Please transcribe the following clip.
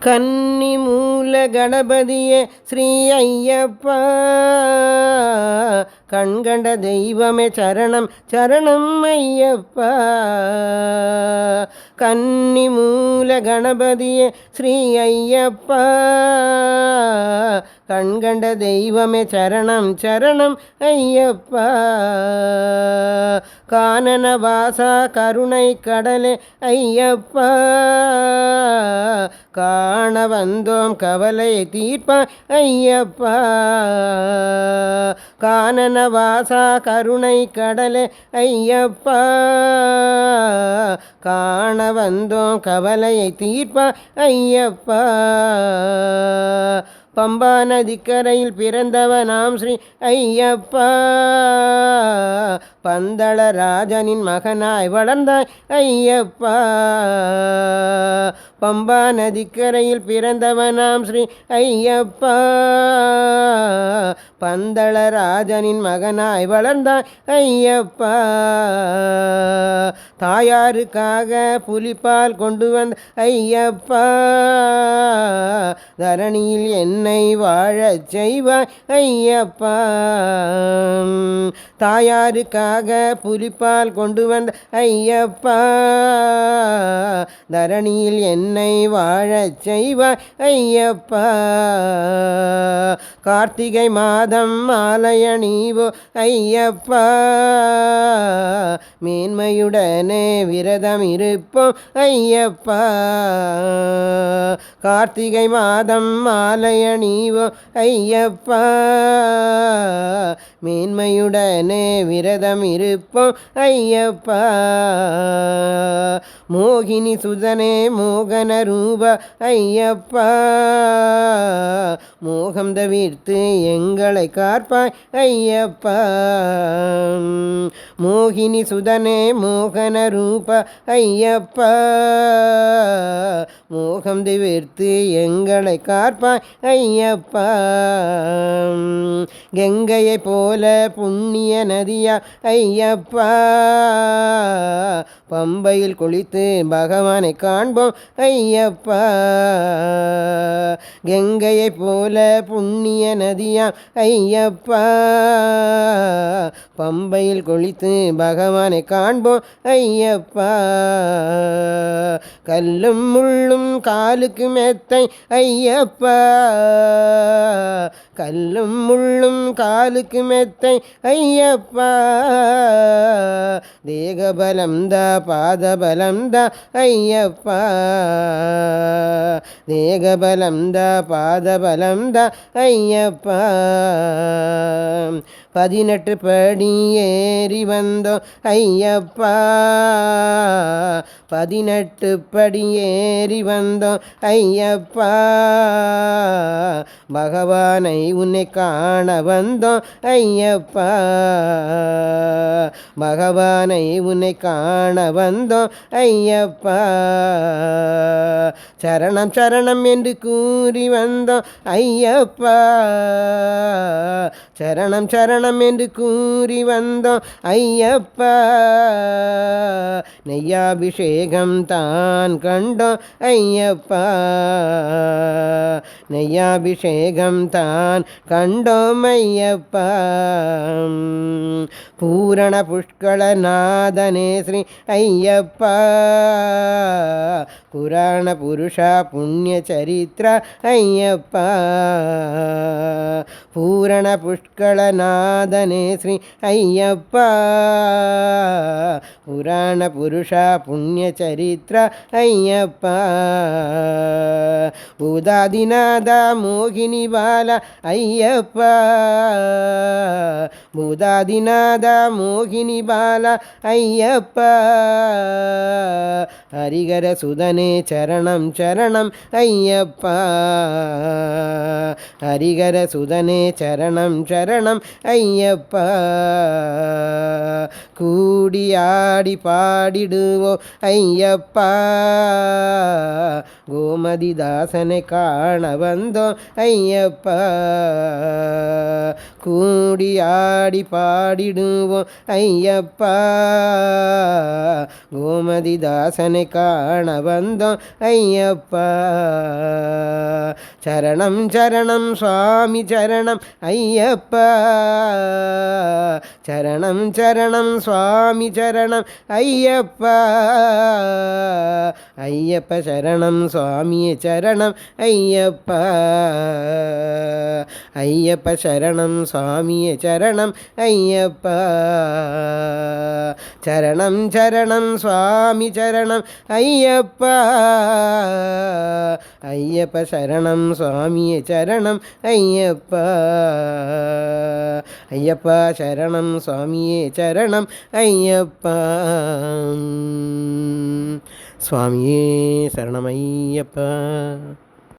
கன்னி மூல கணபதியே ஸ்ரீ ஐயப்பா. கண்கண்ட தெய்வமே சரணம் சரணம் ஐயப்பா. கன்னி மூல கணபதியே ஸ்ரீ ஐயப்பா. கண்கண்ட தெய்வமே சரணம் சரணம் ஐயப்பா. கானன வாசா கருணை கடலே ஐயப்பா. காண வந்தோம் கவலை தீர்ப்பா ஐயப்பா. கானன வாசா கருணை கடலே ஐயப்பா. காண வந்தோம் கவலையை தீர்ப்பா ஐயப்பா. பம்பா நதிக்கரையில் பிறந்தவனாம் ஸ்ரீ ஐயப்பா. பந்தள ராஜனின் மகனாய் வளர்ந்தாய் ஐயப்பா. பம்பா நதிக்கரையில் பிறந்தவனாம் ஸ்ரீ ஐயப்பா. பந்தள ராஜனின் மகனாய் வளர்ந்தாய் ஐயப்பா. தாயாருக்காக புலிப்பால் கொண்டு வந்த ஐயப்பா. தரணியில் என்னை வாழச் செய்வாய் ஐயப்பா. தாயாருக்காக புலிப்பால் கொண்டு வந்த ஐயப்பா. தரணியில் என்னை வாழச் செய்வாய் ஐயப்பா. கார்த்திகை மாதம் மாலையணிவோ ஐயப்பா. மேன்மையுடனே விரதம் இருப்போம் ஐயப்பா கார்த்திகை மாதம் மாலையணிவோ. ஐயப்பா மேன்மையுடனே விரதம் இருப்போம் ஐயப்பா மோகினி சுதனே மோகன ரூப. ஐயப்பா மோகம் தவிர்த்து எங்களை காப்பாய். ஐயப்பா மோகினி சுதனே மோகன ரூப ஐயப்பா. மோகம் திவிர்த்து எங்களை காப்பாய் ஐயப்பா. கங்கையை போல புண்ணிய நதியா ஐயப்பா. பம்பையில் குளித்து பகவானை காண்போம் ஐயப்பா. கங்கையை போல புண்ணிய நதியா ஐயப்பா. பம்பையில் குளித்து பகவானை காண்போம் ஐயப்பா. கல்லும் முள்ளும் காலுக்கு மெத்தை ஐயப்பா. கல்லும் முள்ளும் காலுக்கு மெத்தை ஐயப்பா. தேகபலம் தா ஐயப்பா. தேகபலம் தா ஐயப்பா. பதினெட்டு படி ஏறி வந்தோம். ஐயப்பா பதினெட்டு படி ஏறி வந்தோம். ஐயப்பா பகவானை உன்னை காண வந்தோம். ஐயப்பா பகவானை உன்னை காண வந்தோம். ஐயப்பா சரணம் சரணம் என்று கூறி வந்தோம். ஐயப்பா சரணம் சரணம் என்று கூறி வந்தோம் ஐயப்பா நெய்யாபிஷேகம் தான் கண்டோம் ஐயப்பா நெய்யாபிஷேகம் தான் கண்டோம். ஐயப்பா பூரண புஷ்கள நாதனே ஸ்ரீ ஐயப்பா புராண புருஷா புண்ணிய சரித்திர ஐயப்பா பூரண புஷ்கள நாதனே ஸ்ரீ ஐயப்பா புராண புருஷா புண்ணிய சரித்திர ஐயப்பா பூதாதிநாத மோகினி பால ஐயப்பா மோகினி பால ஐயப்பா. ஹரிகர சுதனே சரணம் சரணம் ஐயப்பா. ஹரிகர சுதனே சரணம் சரணம் ஐயப்பா. கூடியாடி பாடிடுவோ ஐயப்பா. கோமதிதாசனை காண வந்தோம் ஐயப்பா. கூடியாடி பாடி பாடிடுவோம். ஐயப்பா. கோமதி தாசனை காண வந்தோம். ஐயப்பா. சரணம் சரணம் சுவாமி சரணம். ஐயப்பா. சரணம் சரணம் சுவாமி சரணம். ஐயப்பா. ஐயப்ப சரணம் சுவாமியே சரணம். ஐயப்பா. ஐயப்ப சரணம் சுவாமியே சரணம். ஐயப்பா சரணம் சரணம் சுவாமி சரணம் ஐயப்பா ஐயப்ப சரணம் சுவாமியே சரணம் ஐயப்பா ஐயப்பா சரணம் சுவாமியே சரணம் ஐயப்பா சுவாமியே சரணம் ஐயப்பா